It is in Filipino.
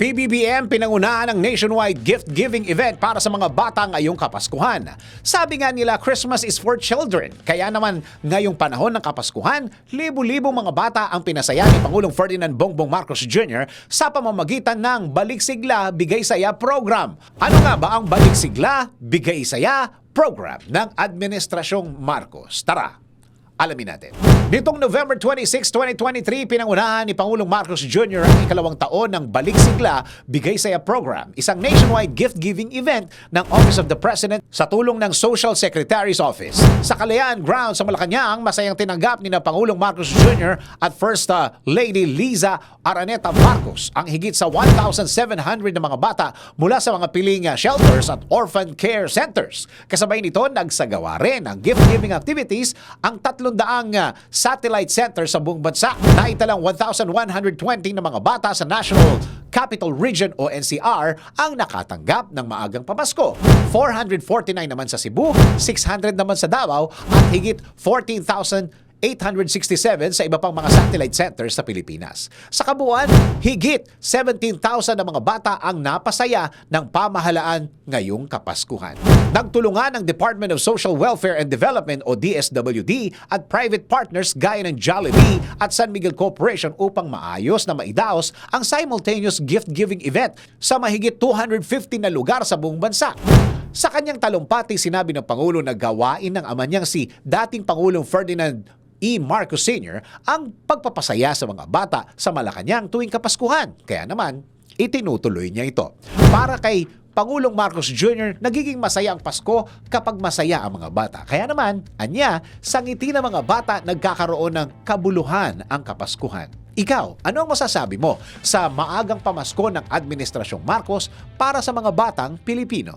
PBBM pinangunahan ng nationwide gift-giving event para sa mga bata ngayong Kapaskuhan. Sabi nga nila, Christmas is for children. Kaya naman, ngayong panahon ng Kapaskuhan, libo-libong mga bata ang pinasaya ni Pangulong Ferdinand Bongbong Marcos Jr. sa pamamagitan ng Balik Sigla Bigay Saya program. Ano nga ba ang Balik Sigla Bigay Saya program ng Administrasyong Marcos? Tara! Alamin natin. Nitong November 26, 2023, pinangunahan ni Pangulong Marcos Jr. ang ikalawang taon ng Balik Sigla Bigay Saya Program, isang nationwide gift-giving event ng Office of the President sa tulong ng Social Secretary's Office. Sa Kalayaan Ground sa Malacanang, masayang tinanggap ni na Pangulong Marcos Jr. at First uh, Lady Liza Araneta Marcos ang higit sa 1,700 na mga bata mula sa mga piling uh, shelters at orphan care centers. Kasabay nito, nagsagawa rin ang gift-giving activities ang tatlo 100 uh, ah, satellite center sa buong bansa. Naitalang 1,120 na mga bata sa National Capital Region o NCR ang nakatanggap ng maagang pamasko. 449 naman sa Cebu, 600 naman sa Davao at higit 14,000 867 sa iba pang mga satellite centers sa Pilipinas. Sa kabuuan, higit 17,000 na mga bata ang napasaya ng pamahalaan ngayong Kapaskuhan. Nagtulungan ng Department of Social Welfare and Development o DSWD at private partners gaya ng Jollibee at San Miguel Corporation upang maayos na maidaos ang simultaneous gift-giving event sa mahigit 250 na lugar sa buong bansa. Sa kanyang talumpati, sinabi ng Pangulo na gawain ng ama niyang si dating Pangulong Ferdinand E. Marcos Sr. ang pagpapasaya sa mga bata sa Malacanang tuwing Kapaskuhan. Kaya naman, itinutuloy niya ito. Para kay Pangulong Marcos Jr., nagiging masaya ang Pasko kapag masaya ang mga bata. Kaya naman, anya, sa ngiti ng mga bata nagkakaroon ng kabuluhan ang Kapaskuhan. Ikaw, ano ang masasabi mo sa maagang pamasko ng Administrasyong Marcos para sa mga batang Pilipino?